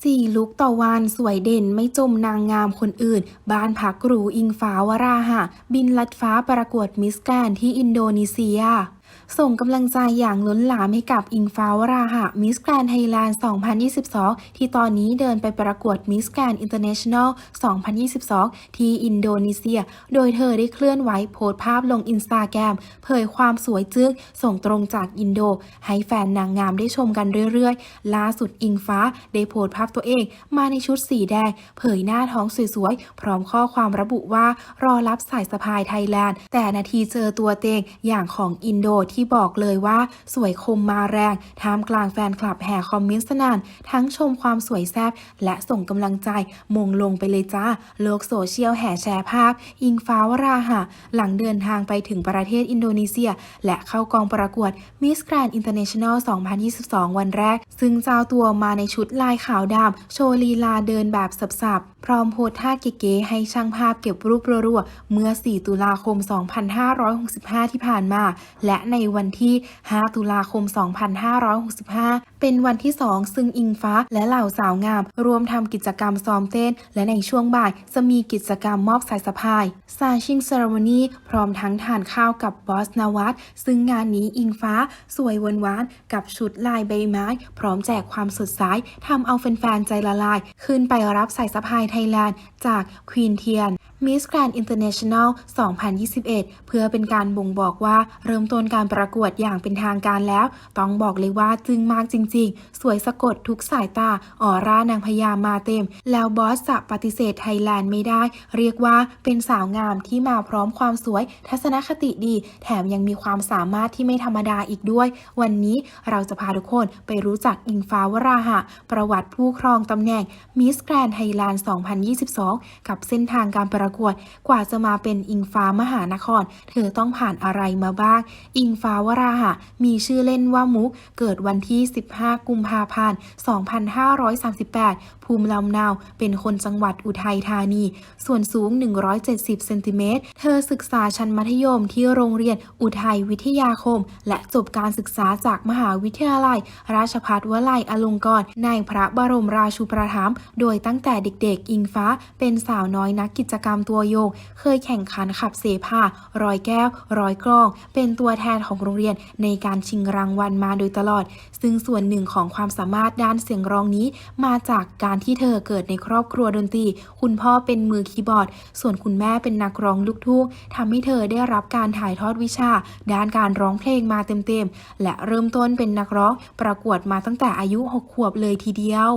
สี่ลุกต่อวันสวยเด่นไม่จมนางงามคนอื่น บ้านพักหรูอิงฟ้าวราหะ บินลัดฟ้าประกวดมิสแกรนที่อินโดนีเซีย ส่งกำลังใจอย่างล้นหลามให้กับอิงฟ้าวราหะมิสแกรนไทยแลนด์ 2022 ที่ตอนนี้เดินไปประกวดมิสแกรนอินเตอร์เนชั่นแนล 2022 ที่อินโดนีเซีย โดยเธอได้เคลื่อนไหวโพสภาพลงอินสตาแกรมเผยความสวยจึกส่งตรงจากอินโด ให้แฟนนางงามได้ชมกันเรื่อยๆ ล่าสุดอิงฟ้าได้โพสภาพตัวเอง มาในชุดสีแดง เผยหน้าท้องสวยๆ พร้อมข้อความระบุว่ารอรับสายสะพายไทยแลนด์ แต่นาทีเจอตัวเตงอย่างของอินโดที่บอกเลยว่าสวยคมมาแรงท่ามกลางแฟนคลับแห่คอมเมนต์สนั่นทั้งชมความสวยแซ่บและส่งกำลังใจมงลงไปเลยจ้า โลกโซเชียลแห่แชร์ภาพ อิงฟ้าวราหะ หลังเดินทางไปถึงประเทศอินโดนีเซีย และเข้ากองประกวด Miss Grand International 2022 วันแรก ซึ่งเจ้าตัวมาในชุดลายขาวดำโชว์ลีลาเดินแบบสับ พร้อมโพสท่าเก๋ๆให้ช่างภาพเก็บรูปรัวๆ เมื่อ 4 ตุลาคม 2565 ที่ผ่านมา และในวันที่ 5 ตุลาคม 2565 เป็นวันที่ 2 ซึ่งอิงฟ้าและเหล่าสาวงาม รวมทำกิจกรรมซ้อมเต้น และในช่วงบ่ายจะมีกิจกรรมมอบสายสะพายซาชิงเซร m มนีพร้อมทั้งทานข้าวกับบอสนวัตซึ่งงานนี้อิงฟ้าสวยหวานกับชุดลายใบไม้ พร้อมแจกความสดใสทำเอาแฟนๆใจละลาย ขึ้นไปรับสายสะพายไทยแลนด์จากควีนเทียน Miss Grand International 2021 เพื่อเป็นการบ่งบอกว่าเริ่มต้นการประกวดอย่างเป็นทางการแล้ว ต้องบอกเลยว่าจึงมากจริง ๆ สวยสะกดทุกสายตาออร่านางพญามาเต็ม แล้วบอสจะปฏิเสธไทยแลนด์ไม่ได้ เรียกว่าเป็นสาวงามที่มาพร้อมความสวย ทัศนคติดี แถมยังมีความสามารถที่ไม่ธรรมดาอีกด้วย วันนี้เราจะพาทุกคนไปรู้จักอิงฟ้าวราหะ ประวัติผู้ครองตำแหน่ง Miss Grand Thailand 2022 กับเส้นทางการประประกวด กว่าจะมาเป็นอิงฟ้ามหานคร เธอต้องผ่านอะไรมาบ้าง อิงฟ้าวราหะ มีชื่อเล่นว่ามุก เกิดวันที่ 15 กุมภาพันธ์ 2538 ภูมิลำเนา เป็นคนจังหวัดอุทัยธานี ส่วนสูง 170 เซนติเมตร เธอศึกษาชั้นมัธยมที่โรงเรียนอุทัยวิทยาคม และจบการศึกษาจากมหาวิทยาลัย ราชภัฏวลัยอลงกรณ์ในพระบรมราชูปถัมภ์ โดยตั้งแต่เด็กๆ อิงฟ้าเป็นสาวน้อยนักกิจกรรมตัวโยง เคยแข่งขันขับเสพาร้อยแก้ว ร้อยกล้อง เป็นตัวแทนของโรงเรียนในการชิงรางวัลมาโดยตลอด ซึ่งส่วนหนึ่งของความสามารถด้านเสียงร้องนี้ มาจากการที่เธอเกิดในครอบครัวดนตรี คุณพ่อเป็นมือคีย์บอร์ด ส่วนคุณแม่เป็นนักร้องลูกทุ่งทำให้เธอได้รับการถ่ายทอดวิชา ด้านการร้องเพลงมาเต็มๆ และเริ่มต้นเป็นนักร้องประกวดมาตั้งแต่อายุ 6 ขวบเลยทีเดียว